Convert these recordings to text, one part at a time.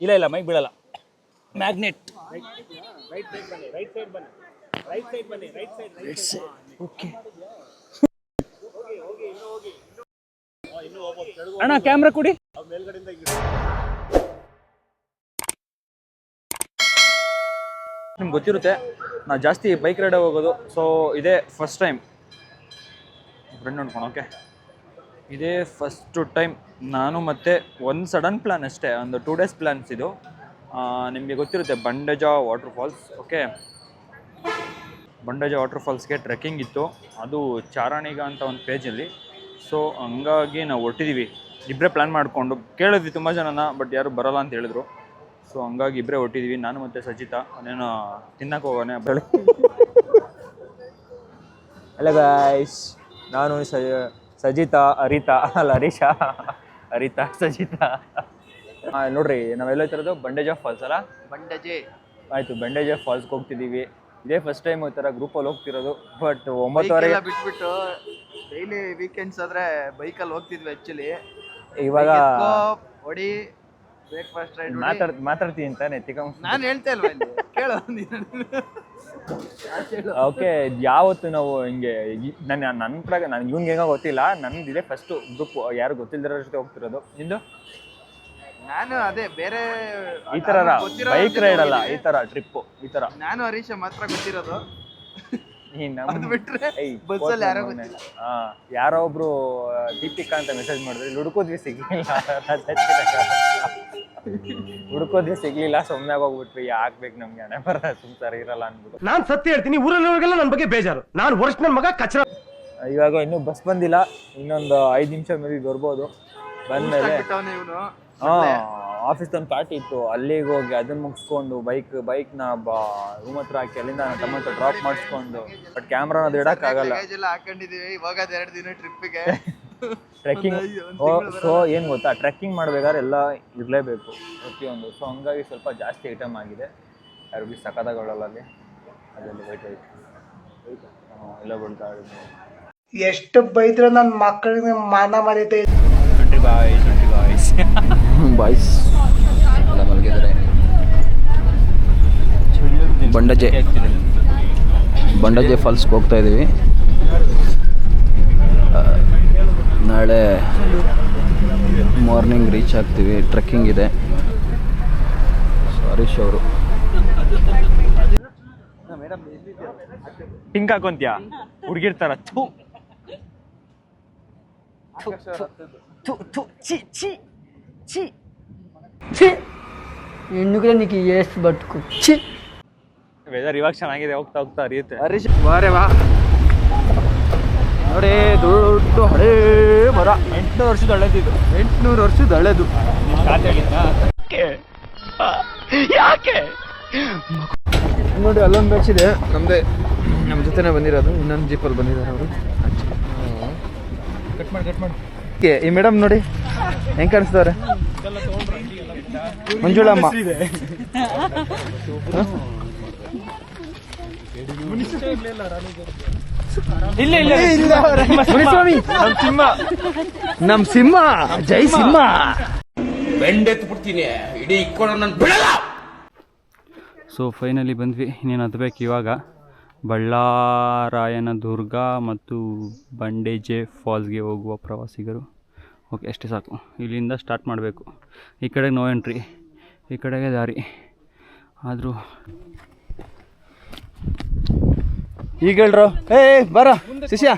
ಇಲ್ಲ ಇಲ್ಲ ಮೈಕ್ ಬೀಳಲ್ಲ. ಮ್ಯಾಗ್ನೆಟ್ ಓಕೆ ಅಣ್ಣ ಕ್ಯಾಮ್ರಾ ಕೊಡಿ. ನಿಮ್ಗೆ ಗೊತ್ತಿರುತ್ತೆ ನಾ ಜಾಸ್ತಿ ಬೈಕ್ ರೈಡ್ ಹೋಗೋದು ಸೊ ಇದೇ ಫಸ್ಟ್ ಟೈಮ್ ಫ್ರೆಂಡ್ ನೋಡ್ಕೊಂಡು ಓಕೆ ಇದೇ ಫಸ್ಟು ಟೈಮ್ ನಾನು ಮತ್ತೆ ಒಂದು ಸಡನ್ ಪ್ಲ್ಯಾನ್ ಅಷ್ಟೇ, ಒಂದು ಟೂ ಡೇಸ್ ಪ್ಲ್ಯಾನ್ಸ್ ಇದು. ನಿಮಗೆ ಗೊತ್ತಿರುತ್ತೆ Bandaje water falls okay Bandaje water ಫಾಲ್ಸ್ಗೆ trekking ಇತ್ತು. ಅದು ಚಾರಾಣಿಗ ಅಂತ ಒಂದು ಪೇಜಲ್ಲಿ ಸೊ ಹಂಗಾಗಿ ನಾವು ಹೊಟ್ಟಿದ್ದೀವಿ ಇಬ್ಬರೇ ಪ್ಲ್ಯಾನ್ ಮಾಡಿಕೊಂಡು. ಕೇಳಿದ್ವಿ ತುಂಬ ಜನನ ಬಟ್ ಯಾರು ಬರಲ್ಲ ಅಂತ ಹೇಳಿದ್ರು. ಸೊ ಹಂಗಾಗಿ ಇಬ್ಬರೇ ಹೊಟ್ಟಿದ್ದೀವಿ ನಾನು ಮತ್ತು ಸಜಿತಾ. ಅದೇನೋ ತಿನ್ನಕ್ಕೆ ಹೋಗೋಣ ಬೆಳೆ ಅಲ್ಲ ಗಾಯ್ಸ್ ನಾನು ಸಜ ಸಜಿತಾ ಅರಿತಾ ಅಲ್ಲ ಹರೀಶಾ. ಅರಿತಾ ಸಜಿತಾ. ಹಾಂ ನೋಡ್ರಿ ನಾವೆಲ್ಲ ಇರೋದು ಬಂಡೇಜ್ ಆಫ್ ಫಾಲ್ಸ್ ಅಲ್ಲ? ಬಂಡೇಜೆ. ಆಯ್ತು ಬಂಡೇಜ್ ಆಫ್ ಫಾಲ್ಸ್ಗೆ ಹೋಗ್ತಿದ್ದೀವಿ ಇದೇ ಫಸ್ಟ್ ಟೈಮ್ ಈ ಥರ ಗ್ರೂಪಲ್ಲಿ ಹೋಗ್ತಿರೋದು. ಬಟ್ ಒಂಬತ್ತುವರೆಗೆ ಬಿಟ್ಬಿಟ್ಟು ಡೈಲಿ ವೀಕೆಂಡ್ಸ್ ಆದ್ರೆ ಬೈಕಲ್ಲಿ ಹೋಗ್ತಿದ್ವಿ ಆಕ್ಚುಲಿ ಇವಾಗ ಹೊಡಿ ಬ್ರೇಕ್ಫಾಸ್ಟ್ ಮಾತಾಡ್ ಮಾತಾಡ್ತೀನಿ ತಾನೆ ತಿಕ್ಕ ನಾನು ಹೇಳ್ತಾ ಇಲ್ವಾ ಕೇಳು ಓಕೆ ಯಾವತ್ತು ನಾವು ಹಿಂಗೆ ನನ್ನ ನನ್ನ ಪ್ರಕಾರ ನನ್ಗೆ ಇವ್ನಿಗೆ ಹೆಂಗೋ ಗೊತ್ತಿಲ್ಲ ನಂದು ಇದೇ ಫಸ್ಟು ಗ್ರೂಪ್ ಯಾರು ಗೊತ್ತಿಲ್ದಿರೋ ಜೊತೆ ಹೋಗ್ತಿರೋದು. ನಿಂದು? ನಾನು ಅದೇ ಬೇರೆ ಈ ಥರ ಬೈಕ್ ರೈಡ್ ಅಲ್ಲ ಈ ತರ ಥರ ಟ್ರಿಪ್ಪು ಈ ಥರ ನಾನು ಹರೀಶ ಮಾತ್ರ ಗೊತ್ತಿರೋದು. ಯಾರೋ ಒಬ್ರು ದೀಪಿಕಾ ಅಂತ ಮೆಸೇಜ್ ಮಾಡಿದ್ರೆ ಹುಡುಕೋದ್ವಿ ಸಿಗ್ಲಿಲ್ಲ. ಹುಡುಕೋದ್ವಿ ಸಿಗ್ಲಿಲ್ಲ ಸುಮ್ಮನೆ ಹೋಗ್ಬಿಟ್ವಿ ಯಾಕ್ಬೇಕು ನಮ್ಗೆ ಹಣೆ ಬರ? ಸುಮ್ತಾರೆ ಇರಲ್ಲ ಅನ್ಬಿಟ್ಟು. ನಾನ್ ಸತ್ಯ ಹೇಳ್ತೀನಿ ಊರಲ್ಲಿ ನನ್ನ ಬಗ್ಗೆ ಬೇಜಾರು. ನಾನು ವರ್ಷ ನನ್ನ ಮಗ ಕಚರ ಇವಾಗ ಇನ್ನೂ ಬಸ್ ಬಂದಿಲ್ಲ. ಇನ್ನೊಂದು ಐದು ನಿಮಿಷ ಮೇಲೆ ಬರ್ಬೋದು. ಬಂದ್ಮೇಲೆ ಹಾ ಆಫೀಸ್ ಒಂದು ಪಾರ್ಟಿ ಇತ್ತು. ಅಲ್ಲಿಗೆ ಹೋಗಿ ಅದನ್ನ ಮುಗಿಸ್ಕೊಂಡು ಬೈಕ್ ಬೈಕ್ನ ಬಾ ರೂಮ್ ಹತ್ರ ಹಾಕಿ ಅಲ್ಲಿಂದ ಟೊಮೆಟೊ ತಮ್ಮ ಹತ್ರ ಡ್ರಾಪ್ ಮಾಡಿಸ್ಕೊಂಡು ಬಟ್ ಕ್ಯಾಮ್ರಾನ ಅದು ಇಡಕ್ಕಾಗಲ್ಲ. ಹಾಕೊಂಡಿದೀವಿ. ಇವಾಗ ಎರಡು ದಿನ ಟ್ರಿಪ್ಪಿಗೆ ಟ್ರೆಕ್ಕಿಂಗ್ ಸೊ ಏನು ಗೊತ್ತಾ? ಟ್ರೆಕ್ಕಿಂಗ್ ಮಾಡ್ಬೇಕಾದ್ರೆ ಎಲ್ಲ ಇರಲೇಬೇಕು ಪ್ರತಿಯೊಂದು. ಸೊ ಹಂಗಾಗಿ ಸ್ವಲ್ಪ ಜಾಸ್ತಿ ಐಟಮ್ ಆಗಿದೆ. ಯಾರು ಬಿ ಸಖತ್ತಾಗೊಳ್ಳಲ್ಲ ಅಲ್ಲಿ ಅದರಲ್ಲಿ ವೈಟ್ ಐತೆ ಎಲ್ಲ ಬಿಡ್ತಾ ಎಷ್ಟು ಬೈದ್ರೆ ನನ್ನ ಮಕ್ಕಳಿಗೆ ಮಾನ ಮರ್ಯಾದೆ twenty boy twenty boys boys ಎಲ್ಲ ಮಲಗಿದ್ದಾರೆ. ಬಂಡಜೆ ಬಂಡಜೆ ಫಾಲ್ಸ್ಗೆ ಹೋಗ್ತಾ ಇದ್ದೀವಿ ನಾಳೆ ಮಾರ್ನಿಂಗ್ ರೀಚ್ ಆಗ್ತೀವಿ. ಟ್ರೆಕ್ಕಿಂಗ್ ಇದೆ. ಹರೀಶ್ ಅವರು. ಪಿಂಕ್ ಹಾಕೊಂತ್ಯಾ? ಹುಡುಗಿರ್ತಾರ ಥೂ. ಹೆಣ್ಣುಗಳೇ ನಿಕ್ಕೆ ಎಷ್ಟು ಬಟ್ಕು. ವೆದರ್ ಇವಾಗ ಚೆನ್ನಾಗಿದೆ ಹೋಗ್ತಾ ಹೋಗ್ತಾ ಅರಿಯುತ್ತೆ ಹರೀಶ್ ಬಾರೇವಾ ವಾ. ನೋಡಿ ದೊಡ್ಡ ಹಳೇ ಮರ. ಎಂಟುನೂರು ವರ್ಷದ ಹಳೆದಿದ್ದು ಎಂಟ್ನೂರು ವರ್ಷದ ಹಳೆದು. ನೋಡಿ ಅಲ್ಲೊಂದು ಬ್ಯಾಚ್ ಇದೆ. ನಮ್ದೇ. ನಮ್ಮ ಜೊತೆನೇ ಬಂದಿರೋದು. ಇನ್ನೊಂದು ಜೀಪಲ್ಲಿ ಬಂದಿದ್ದಾರೆ ಅವರು. ಕಟ್ ಮಾಡಿ ಕಟ್ ಮಾಡಿ. ಈ ಮೇಡಮ್ ನೋಡಿ. ಹೆಂಗ್ ಕಾಣಿಸ್ತಾರೆ ಮಂಜುಳಮ್ಮ. ಇಲ್ಲ ಇಲ್ಲ. ಇಲ್ಲ. ಮುನಿಸ್ವಾಮಿ ಸಿಂಹ. ನಮ್ ಸಿಂಹ. ಜೈ ಸಿಂಹ. ಸೊ ಫೈನಲಿ ಬಂದ್ವಿ. ಇನ್ನೇನು ಹತ್ಬೇಕು ಇವಾಗ? ಬಳ್ಳಾರಾಯನ ದುರ್ಗ ಮತ್ತು ಬಂಡೇಜೆ ಫಾಲ್ಸ್ಗೆ ಹೋಗುವ ಪ್ರವಾಸಿಗರು. ಓಕೆ ಅಷ್ಟೇ ಸಾಕು. ಇಲ್ಲಿಂದ ಸ್ಟಾರ್ಟ್ ಮಾಡಬೇಕು. ಈ ಕಡೆಗೆ ನೋ ಎಂಟ್ರಿ ಈ ಕಡೆಗೆ ದಾರಿ. ಆದರೂ ಈಗ ಹೇಳ್ರು. ಏ ಬರ. ಶಿಷ್ಯ.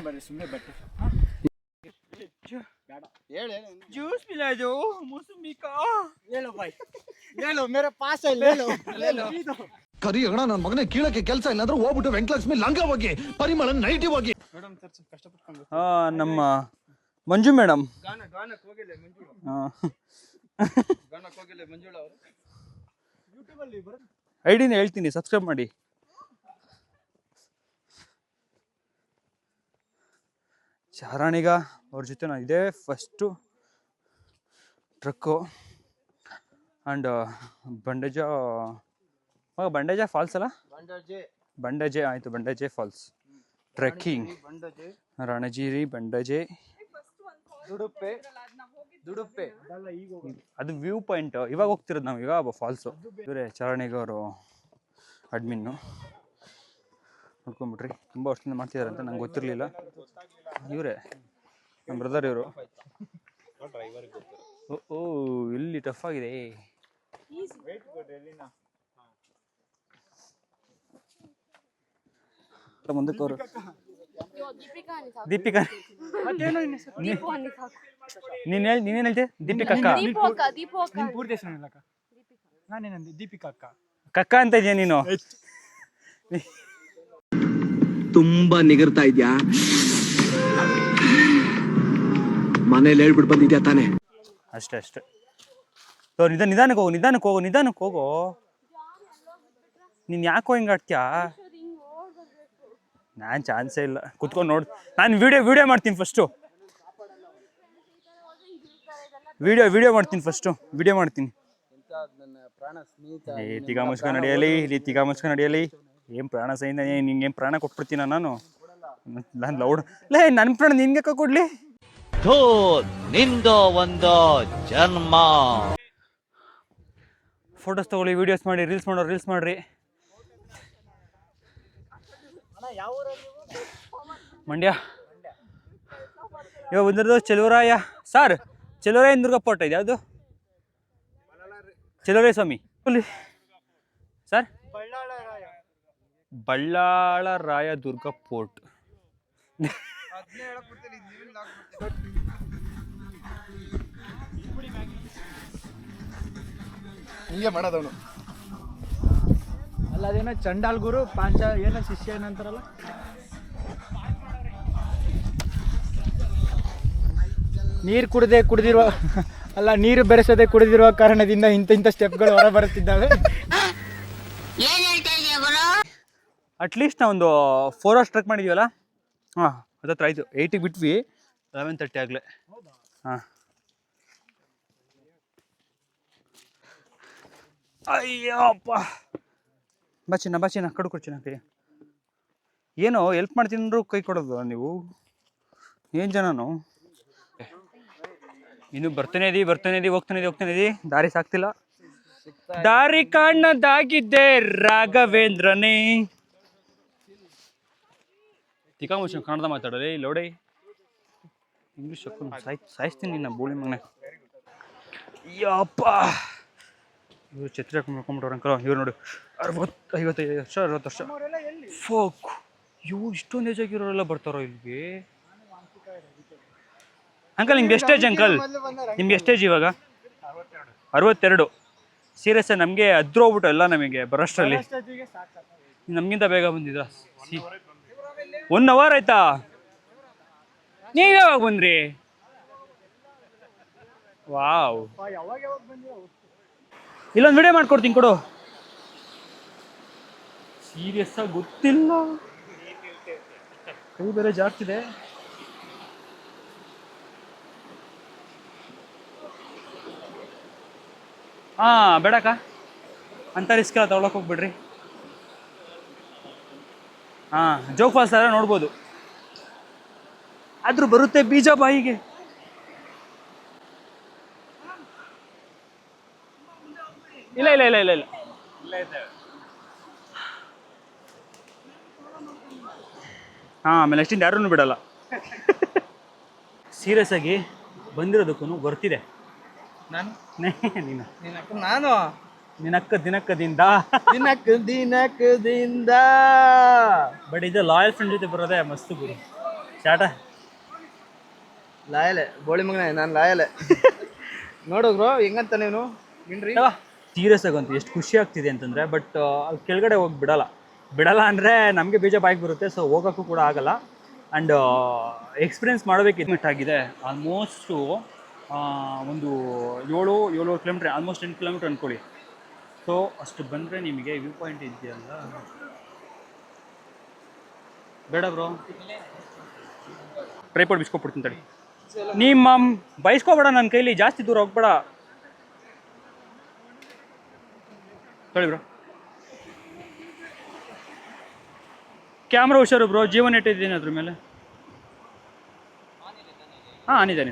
ಕರಿ ಅಣ್ಣ ನನ್ನ ಮಗನ ಕೀಳಕ್ಕೆ ಕೆಲಸ ಇಲ್ಲ ಅಂದ್ರೆ ಹೋಗ್ಬಿಟ್ಟು ವೆಂಕಟಲಕ್ಷ್ಮಿ ಲಂಗ ಹೋಗಿ ಪರಿಮಳ ನೈಟಿ ಹೋಗಿ. ನಮ್ಮ ಮಂಜು ಮೇಡಮ್. ಐಡಿನ ಹೇಳ್ತೀನಿ ಸಬ್ಸ್ಕ್ರೈಬ್ ಮಾಡಿ. ಚಾರಾಣಿಗ ಅವ್ರ ಜೊತೆ ನಾನು ಇದೇ first trek and Bandaje Bandaje falls ಅಲ್ಲ? ಬಂಡಜೆ. ಆಯಿತು ಬಂಡಜೆ ಫಾಲ್ಸ್ ಟ್ರೆಕ್ಕಿಂಗ್ ರಣಜೀರಿ ಬಂಡಜೆ. ಅದು ವ್ಯೂ ಪಾಯಿಂಟ್ ಇವಾಗ ಹೋಗ್ತಿರೋದು ನಾವು ಇವಾಗ ಫಾಲ್ಸು ಇವರೇ ಚರಣಿಗೆ ಅವರು ಅಡ್ಮಿನ್ನು ನೋಡ್ಕೊಂಬಿಟ್ರಿ. ತುಂಬ ವರ್ಷದಿಂದ ಮಾಡ್ತಿದ್ದಾರೆ ಅಂತ ನಂಗೆ ಗೊತ್ತಿರಲಿಲ್ಲ. ಇವರೇ ನಮ್ಮ ಬ್ರದರ್ ಇವರು. ಓ ಇಲ್ಲಿ ಟಫ್ ಆಗಿದೆ? ಮುಂದಕ್ಕೆ ಅವರು ದೀಪಿಕಾ. ನೀನ್ ಹೇಳಿ ನೀನೇನ್ ಹೇಳ್ತಿ? ದೀಪಿಕಾ ಅಕ್ಕ. ಪೂರ್ತಿ ಹೆಸರು ನಾನೇನಂದೆ? ದೀಪಿಕಾ ಅಕ್ಕ. ಕಕ್ಕ ಅಂತ ಇದೆಯಾ ನೀನು? ತುಂಬಾ ನಿಗರ್ತಾ ಇದ್ಯಾ? ಮನೇಲಿ ಹೇಳ್ಬಿಟ್ಟು ಬಂದಿದ್ಯಾ ತಾನೆ? ಅಷ್ಟೇ ಅಷ್ಟೇ. ಸೊ ನಿಧಾನ ನಿಧಾನಕ್ಕೆ ಹೋಗು ನಿಧಾನಕ್ಕೆ ಹೋಗು ನಿಧಾನಕ್ಕೆ ಹೋಗು. ನೀನು ಯಾಕೋ ಹಿಂಗೆ ಆಡ್ತೀಯಾ? ನಾನು ಚಾನ್ಸೇ ಇಲ್ಲ. ಕುತ್ಕೊಂಡು ನೋಡ್. ನಾನು ವಿಡಿಯೋ ವಿಡಿಯೋ ಮಾಡ್ತೀನಿ ಫಸ್ಟು ವಿಡಿಯೋ ವಿಡಿಯೋ ಮಾಡ್ತೀನಿ ಫಸ್ಟು ವಿಡಿಯೋ ಮಾಡ್ತೀನಿ. ಏ ತಿಗಾ ಮುಚ್ಕೊಂಡು ನಡೆಯಲಿ ಇಲ್ಲಿ ತಿಗಾ ಮುಚ್ಕೊಂಡು ನಡೆಯಲಿ. ಏನು ಪ್ರಾಣ ಸಹಿತ ನಿಂಗೆ ಏನು ಪ್ರಾಣ ಕೊಟ್ಬಿಡ್ತೀನ ನಾನು? ನಾನು ಲೌಡ್ ಲೇ ನನ್ನ ಪ್ರಾಣ ನಿನ್ಗೆ ಕೊಡ್ಲಿ? ನಿಂದು ಒಂದು ಜನ್ಮ. ಫೋಟೋಸ್ ತಗೊಳ್ಳಿ ವಿಡಿಯೋಸ್ ಮಾಡಿ ರೀಲ್ಸ್ ಮಾಡೋ ರೀಲ್ಸ್ ಮಾಡ್ರಿ. ಮಂಡ್ಯ. ಇವಾಗ ಬಂದಿರೋದು ಚೆಲುವರಾಯ. ಸರ್ ಚೆಲುವರಾಯ ದುರ್ಗಪ್ಪ ಇದೆ ಯಾವುದು ಚೆಲುವರಾಯ ಸ್ವಾಮಿ. ಸರ್ ಬಳ್ಳಾಳ ರಾಯ ದುರ್ಗ ಪೋರ್ಟ್ ಹಿಂಗೆ ಮಾಡೋದವನು. ಅಲ್ಲ ಅದೇನೋ ಚಂಡಾಲ್ ಗುರು ಪಾಂಚ ಏನೋ ಶಿಷ್ಯ ಏನಂತಾರಲ್ಲ? ನೀರು ಕುಡದೆ ಕುಡಿದಿರುವ ಅಲ್ಲ ನೀರು ಬೆರೆಸದೆ ಕುಡಿದಿರುವ ಕಾರಣದಿಂದ ಇಂಥ ಇಂಥ ಸ್ಟೆಪ್ಗಳು ಹೊರ ಬರುತ್ತಿದ್ದಾವೆ. ಅಟ್ಲೀಸ್ಟ್ ಲೀಸ್ಟ್ ಒಂದು ಫೋರ್ ಅವರ್ಸ್ ಟ್ರೆಕ್ ಮಾಡಿದ್ದೀವಲ್ಲ ಹಾಂ ಹತ್ತತ್ರ ಆಯಿತು. ಏಯ್ಟಿಗೆ ಬಿಟ್ವಿ. ಲೆವೆನ್ ತರ್ಟಿ ಆಗಲೇ. ಹಾಂ. ಅಯ್ಯಪ್ಪ. ಬಾ ಚಿನ್ನ ಬಾ ಚಿನ್ನ ಕಡು ಕೊಡ್ಚಿನ ಕೈ ಏನೋ ಎಲ್ಪ್ ಮಾಡ್ತೀನಿ ಕೈ ಕೊಡೋದು ನೀವು? ಏನು ಜನನು? ಇನ್ನು ಬರ್ತಾನೆ ಇದೀವಿ ಬರ್ತಾನೆ ಇದೀವಿ ಹೋಗ್ತಾನೆ ಇದೀವಿ ಹೋಗ್ತಾನೆ ಇದೀವಿ ದಾರಿ ಸಾಕ್ತಿಲ್ಲ. ದಾರಿ ಕಾಣದಾಗಿದ್ದೆ ರಾಘವೇಂದ್ರನೇ. ತಿಕಾ ಮುಚ್ಚ ಕನ್ನಡ ಮಾತಾಡೋದೇ ಲೋಡೆ ಇಂಗ್ಲೀಷ್ ಸಾಯ್ ಸಾಯಿಸ್ತೀನಿ ನಿನ್ನ ಬೋಳಿ ಮಗನ ಯಪ್ಪ ಇವರು ಛತ್ರಿ ಹಾಕೊಂಡು ಅಂಕಲ್ ಇವ್ರು ನೋಡಿ ಅರವತ್ತು ಐವತ್ತೈದು ವರ್ಷ ಅರವತ್ತು ವರ್ಷ ಫೋಕ್ ಇವು ಇಷ್ಟೊಂದು ಏಜ್ ಆಗಿರೋರೆಲ್ಲ ಬರ್ತಾರೋ ಇಲ್ಲಿಗೆ ಅಂಕಲ್ ನಿಮ್ಗೆ ಎಷ್ಟೇಜ್ ಅಂಕಲ್ ನಿಮ್ಗೆ ಎಷ್ಟೇಜ್ ಇವಾಗ ಅರವತ್ತೆರಡು ಸೀರಿಯಸ್ ನಮಗೆ ಅದ್ರೋಗ್ಬಿಟ್ಟು ಎಲ್ಲ ನಮಗೆ ಬರೋಷ್ಟರಲ್ಲಿ ನಮಗಿಂತ ಬೇಗ ಬಂದಿದ್ರ ಒನ್ ಅವರ್ ಆಯ್ತಾ? ನೀವ್ ಯಾವಾಗ ಬಂದ್ರಿ? ವಾವ್ ಇಲ್ಲೊಂದು ವಿಡಿಯೋ ಮಾಡ್ಕೊಡ್ತೀನಿ ಕೊಡು. ಸೀರಿಯಸ್ ಆಗಿ ಗೊತ್ತಿಲ್ಲ. ಕೈ ಬೇರೆ ಜಾಸ್ತಿದೆ ಹಾ, ಬೇಡಕ್ಕ. ಅಂತ ರಿಸ್ಕ್ ತಗೊಳಕ್ ಹೋಗ್ಬಿಡ್ರಿ. ಹಾ ಜೋಗ್ ಫಾಲ್ಸ್ ಎಲ್ಲ ನೋಡ್ಬೋದು. ಆದ್ರೂ ಬರುತ್ತೆ ಬೀಜ ಬಾಯಿಗೆ. ಇಲ್ಲ ಇಲ್ಲ ಇಲ್ಲ ಇಲ್ಲ ಇಲ್ಲ. ಹಾ ಆಮೇಲೆ ಅಷ್ಟಿಂದ ಯಾರನ್ನು ಬಿಡಲ್ಲ. ಸೀರಿಯಸ್ ಆಗಿ ಬಂದಿರೋದಕ್ಕೂ ಬರ್ತಿದೆ ನಾನು? ನೀನು. ನಾನು? ನಿನಕ್ಕ ದಿನಕ್ಕದಿಂದ ದಿನಕ್ ದಿನಕದಿಂದ. ಬಟ್ ಇದು ಲಾಯಲ್ ಫ್ರೆಂಡ್ ಜೊತೆ ಬರೋದೇ ಮಸ್ತ್ ಗುರು. ಚಾಟ. ಲಾಯಲೆ ಬೋಳಿ ಮಗನೇ ನಾನು ಲಾಯಲೆ. ನೋಡು ಬ್ರೋ ಹೆಂಗಂತ ನೀನು? ಏನ್ರಿ? ಸೀರಿಯಸ್ ಆಗಂತೂ ಎಷ್ಟು ಖುಷಿ ಆಗ್ತಿದೆ ಅಂತಂದ್ರೆ ಬಟ್ ಅಲ್ಲಿ ಕೆಳಗಡೆ ಹೋಗಿ ಬಿಡಲ್ಲ. ಬಿಡಲ್ಲ ಅಂದರೆ ನಮಗೆ ಬೀಜ ಬಾಯಿಗೆ ಬರುತ್ತೆ ಸೊ ಹೋಗೋಕ್ಕೂ ಕೂಡ ಆಗಲ್ಲ. ಆ್ಯಂಡ್ ಎಕ್ಸ್ಪೀರಿಯನ್ಸ್ ಮಾಡಬೇಕು ಆಗಿದೆ ಆಲ್ಮೋಸ್ಟು ಒಂದು ಏಳು ಏಳು ಕಿಲೋಮೀಟ್ರ್ ಆಲ್ಮೋಸ್ಟ್ ಎಂಟು ಕಿಲೋಮೀಟ್ರ್ ಅಂದ್ಕೊಳ್ಳಿ ಸೊ ಅಷ್ಟು ಬಂದರೆ ನಿಮಗೆ ವ್ಯೂ ಪಾಯಿಂಟ್ ಇದೆಯಲ್ಲ? ಬೇಡ ಬ್ರೋ ಟ್ರೈಪೋಡ್ ಬಿಸ್ಕೊಬಿಡ್ತೀನಿ ತಡಿ. ನಿಮ್ಮ ಬೈಸ್ಕೋಬೇಡ, ನನ್ನ ಕೈಲಿ ಜಾಸ್ತಿ ದೂರ ಹೋಗ್ಬೇಡ. ಹೇಳಿ ಬ್ರೋ ಕ್ಯಾಮ್ರಾ ಹುಷಾರು ಬ್ರೋ ಜೀವನ ಇಟ್ಟಿದ್ದೀನಿ ಅದ್ರ ಮೇಲೆ. ಹಾಂ ಆನಿದೆ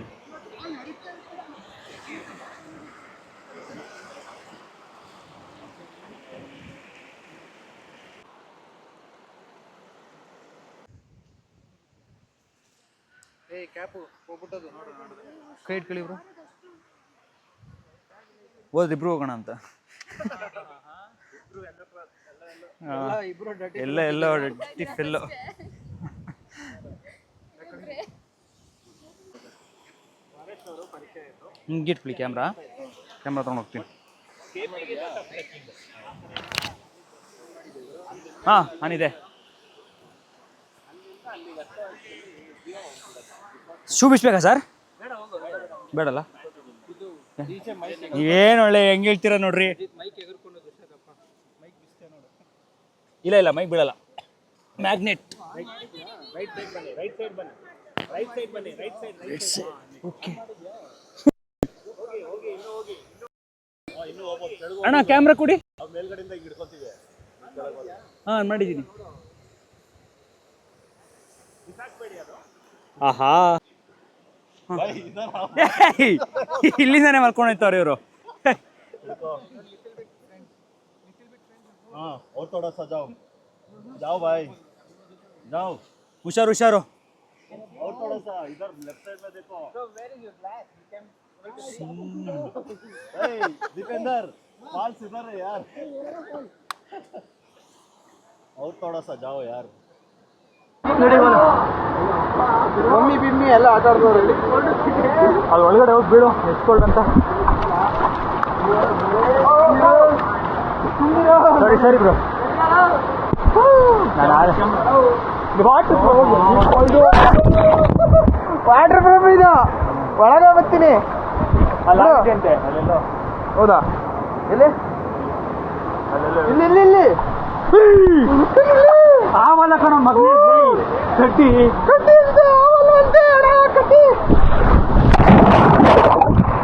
ಕೈ ಇಟ್ಕೊಳ್ಳಿ ಬ್ರೋ ಹೋದ್ರೆ ಇಬ್ರು ಹೋಗೋಣ ಅಂತ. ಹಾ. ಎಲ್ಲ ಎಲ್ಲ ಟಿಫ್ ಎಲ್ಲ ಹಿಂಗೆ ಇಟ್ಬಿಡಿ ಕ್ಯಾಮ್ರಾ ಕ್ಯಾಮ್ರಾ ತೊಗೊಂಡು ಹೋಗ್ತೀನಿ. ಹಾಂ ನಾನಿದೆ. Shoe ಬಿಚ್ಬೇಕಾ sir ಬೇಡಲ್ಲ. ಏನು ಒಳ್ಳೆ ಹೆಂಗೆ ಹೇಳ್ತೀರಾ ನೋಡ್ರಿ. ಇಲ್ಲ ಇಲ್ಲ ಮೈಕ್ ಬಿಡಲ್ಲ. ಮ್ಯಾಗ್ನೆಟ್ ಓಕೆ ಅಣ್ಣ ಕ್ಯಾಮ್ರಾ ಕೊಡಿ. ಹಾಂ ಮಾಡಿದ್ದೀನಿ ಆಹಾ ಏಯ್! ಇಲ್ಲಿಂದಾನೆ ಮಲ್ಕೊಂಡು ಹೋಯ್ತವ್ರೆ ಇವರು और थोड़ा सा जाओ जाओ भाई जाओ ಹುಷಾರು ಹುಷಾರು और थोड़ा सा इधर लेफ्ट साइड में देखो Hey, दीपेंद्र फॉल्स इधर है यार और थोड़ा सा जाओ यार ಮಮ್ಮಿ ಬಿಮ್ಮಿ ಎಲ್ಲ ಆಟ ಆಡ್ದವ್ರು ಅದು ಒಳಗಡೆ ಹೋಗಿ ಬೀಳು ಎತ್ಕೊಳ್ ಅಂತ. ಸರಿ ಸರಿ ಬ್ರೋ ವಾಟರ್ ಪ್ರೂಫ್ ಇದು ಒಳಗೆ ಬರ್ತೀನಿ. ಹೌದಾ? ಎಲ್ಲಿ? ಇಲ್ಲಿ ಇಲ್ಲಿ ಇಲ್ಲಿ. ಆ ಕಣ ಮಗನೇ ಕಟ್ಟಿ.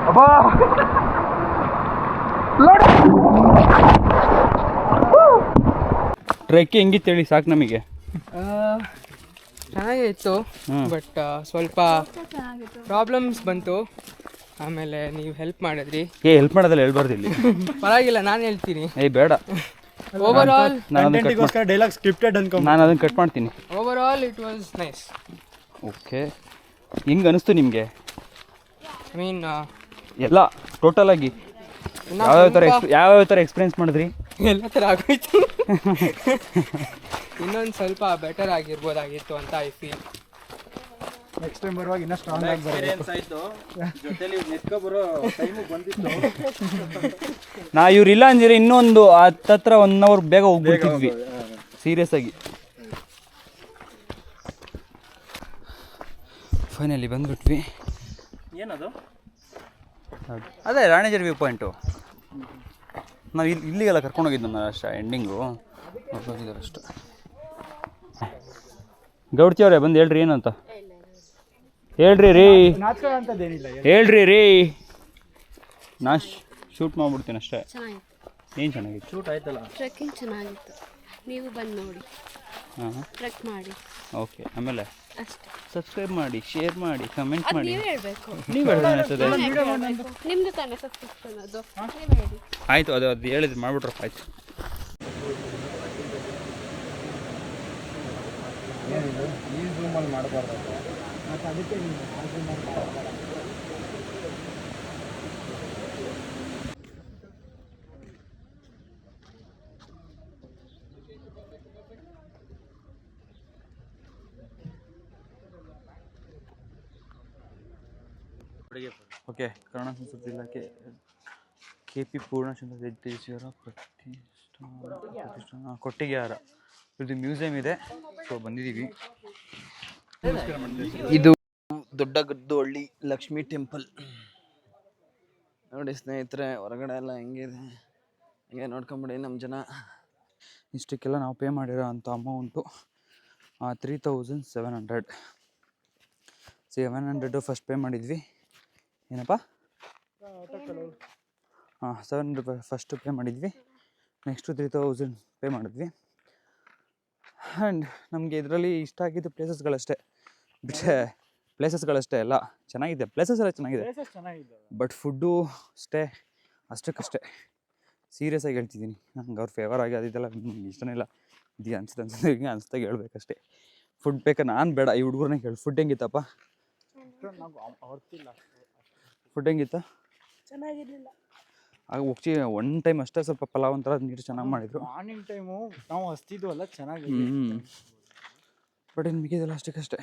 ಅಬ್ಬಾ. ಲೋಡ್. ಟ್ರೆಕ್ ಹೆಂಗಿತ್ತು ಹೇಳಿ ಸಾಕು ನಮಗೆ. ಚೆನ್ನಾಗೇ ಇತ್ತು ಬಟ್ ಸ್ವಲ್ಪ ಪ್ರಾಬ್ಲಮ್ಸ್ ಬಂತು. ಆಮೇಲೆ ನೀವು ಹೆಲ್ಪ್ ಮಾಡಿದ್ರಿ. ಏ ಹೆಲ್ಪ್ ಮಾಡೋದಲ್ಲ ಹೇಳ್ಬಾರ್ದು ಇಲ್ಲಿ. ಪರವಾಗಿಲ್ಲ ನಾನು ಹೇಳ್ತೀನಿ. ಏ ಬೇಡ. ಓವರ್ ಆಲ್ ನಾನು ಅದನ್ನ ಡೈಲಾಗ್ ಸ್ಕ್ರಿಪ್ಟೆಡ್ ಅನ್ಕೊಂಡ್ ನಾನು ಅದನ್ನ ಕಟ್ ಮಾಡ್ತೀನಿ. Overall it was nice okay. ಹೆಂಗೆ ಅನಿಸ್ತು ನಿಮಗೆ? ಐ ಮೀನ್ ಎಲ್ಲ ಟೋಟಲ್ ಆಗಿ. ಯಾವ್ಯಾವ ಥರ ಎಕ್ಸ್ ಯಾವ್ಯಾವ ಥರ ಎಕ್ಸ್ಪೀರಿಯನ್ಸ್ ಮಾಡಿದ್ರಿ? ಎಲ್ಲ ಥರ ಆಗೋಯ್ತು. ಇನ್ನೊಂದು ಸ್ವಲ್ಪ ಬೆಟರ್ ಆಗಿರ್ಬೋದಾಗಿತ್ತು ಅಂತ ಐ ಫೀಲ್ ನೆಕ್ಸ್ಟ್ ಟೈಮ್ ಬರುವಾಗ ಇನ್ನೂ ಸ್ಟ್ರಾಂಗ್ ಆಗಿ ಬರಬೇಕು ನಾ ಇವ್ರು ಇಲ್ಲ ಅಂದಿದ್ರೆ ಇನ್ನೊಂದು ಹತ್ತತ್ರ ಒನ್ ಅವರ್ ಬೇಗ ಹೋಗ್ಬಿಡ್ತಿದ್ವಿ. ಸೀರಿಯಸ್ ಆಗಿ. ಫೈನಲಿ ಬಂದ್ಬಿಟ್ವಿ. ಏನದು? ಅದೇ ರಾಣೇಜರ್ ವ್ಯೂ ಪಾಯಿಂಟು. ನಾವು ಇಲ್ಲಿ ಇಲ್ಲಿಗೆಲ್ಲ ಕರ್ಕೊಂಡೋಗಿದ್ದು ನಾನು ಅಷ್ಟೇ ಎಂಡಿಂಗು ಹೋಗಿದ್ದಾರೆ ಅಷ್ಟು. ಗೌಡ್ತಿ ಅವರೇ ಬಂದು ಹೇಳ್ರಿ ಏನಂತ? ಹೇಳ್ರಿ ರೀ. ಹೇಳ್ರಿ ರೀ. ನಾ ಶೂಟ್ ಮಾಡ್ಬಿಡ್ತೀನಿ ಅಷ್ಟೇ. ಏನು ಚೆನ್ನಾಗಿತ್ತು? ಶೂಟ್ ಆಯ್ತಲ್ಲ. ಟ್ರೆಕ್ಕಿಂಗ್ ಚೆನ್ನಾಗಿತ್ತು. ನೀವು ಬಂದು ನೋಡಿ. ಹಾಂ ಟ್ರೆಕ್ ಮಾಡಿ. ಓಕೆ ಆಮೇಲೆ ಅಷ್ಟೇ. ಸಬ್ಸ್ಕ್ರೈಬ್ ಮಾಡಿ ಶೇರ್ ಮಾಡಿ ಕಮೆಂಟ್ ಮಾಡಿ. ನೀವು ಹೇಳಬೇಕು. ನೀವು ಹೇಳ್ತದೆ ನಿಮ್ದು ತಾನೇ ಸಬ್ಸ್ಕ್ರಿಪ್ಷನ್ ಅದು. ನೀವೇ ಹೇಳಿ. ಆಯಿತು ಅದು ಅದು ಹೇಳಿದ್ರೆ ಮಾಡ್ಬಿಟ್ರಪ್ಪ ಆಯ್ತು. ಓಕೆ ಕನ್ನಡ ಸಂಸ್ಕೃತಿ ಇಲಾಖೆ ಕೆ ಪಿ ಪೂರ್ಣಚಂದ್ರ ರೆಡ್ಡಿಯವರ ಪ್ರತಿಷ್ಠಾನ ಪ್ರತಿಷ್ಠಾನ ಕೊಟ್ಟಿಗೆಹಾರ ಇದು ಮ್ಯೂಸಿಯಂ ಇದೆ ಸೊ ಬಂದಿದ್ದೀವಿ ಇದು ದೊಡ್ಡಗದ್ದಹಳ್ಳಿ ಲಕ್ಷ್ಮಿ ಟೆಂಪಲ್. ನೋಡಿ ಸ್ನೇಹಿತರೆ, ಹೊರಗಡೆ ಎಲ್ಲ ಹೆಂಗಿದೆ? ಹಂಗೆ ನೋಡ್ಕೊಂಬಿಡಿ ನಮ್ಮ ಜನ. ಇಷ್ಟಕ್ಕೆಲ್ಲ ನಾವು ಪೇ ಮಾಡಿರೋ ಅಂಥ amount three thousand seven hundred seven hundred first pay ಮಾಡಿದ್ವಿ. ಏನಪ್ಪ? ಹಾಂ ಸೆವೆನ್ ಹಂಡ್ರೆಡ್ ಫಸ್ಟು ಪೇ ಮಾಡಿದ್ವಿ. ನೆಕ್ಸ್ಟು ತ್ರೀ ತೌಸಂಡ್ ಪೇ ಮಾಡಿದ್ವಿ. ಆ್ಯಂಡ್ ನಮಗೆ ಇದರಲ್ಲಿ ಇಷ್ಟ ಆಗಿದ್ದು ಪ್ಲೇಸಸ್ಗಳಷ್ಟೇ ಬಿಟ್ಟರೆ ಪ್ಲೇಸಸ್ಗಳಷ್ಟೇ ಎಲ್ಲ ಚೆನ್ನಾಗಿದೆ. ಪ್ಲೇಸಸ್ ಎಲ್ಲ ಚೆನ್ನಾಗಿದೆ. ಚೆನ್ನಾಗಿದೆ. ಬಟ್ ಫುಡ್ಡು ಅಷ್ಟೇ ಅಷ್ಟಕ್ಕಷ್ಟೇ. ಸೀರಿಯಸ್ ಆಗಿ ಹೇಳ್ತಿದ್ದೀನಿ. ನಂಗೆ ಅವ್ರ ಫೇವರ್ ಆಗಿ ಅದಿದೆಲ್ಲ ನಂಗೆ ಇಷ್ಟನೇ ಇಲ್ಲ. ಇದು ಅನ್ಸುತ್ತೆ ಅನ್ಸುತ್ತೆ ಹಿಂಗೆ ಅನ್ಸ್ದಾಗ ಹೇಳ್ಬೇಕಷ್ಟೇ. ಫುಡ್ ಬೇಕಾ? ನಾನು ಬೇಡ ಈ ಹುಡುಗರನ್ನ ಹೇಳಿ ಫುಡ್ ಹೆಂಗಿತ್ತಪ್ಪ? ಫುಡ್ ಹೆಂಗಿತ್ತ? ಚೆನ್ನಾಗಿರ್ಲಿಲ್ಲ. ಆಗ ಹೋಗ್ತಿ ಒನ್ ಟೈಮ್ ಅಷ್ಟೇ ಸ್ವಲ್ಪ ಪಲಾವ್ ಒಂಥರ ನೀರು ಚೆನ್ನಾಗಿ ಮಾಡಿದ್ರು. ಮಾರ್ನಿಂಗ್ ಟೈಮು ನಾವು ಹಸ್ತಿದ್ವಲ್ಲ ಚೆನ್ನಾಗಿ ಹ್ಞೂ ಬಟ್ ಇನ್ನು ಮಿಕ್ಕಿದೆಲ್ಲ ಅಷ್ಟಕ್ಕಷ್ಟೇ.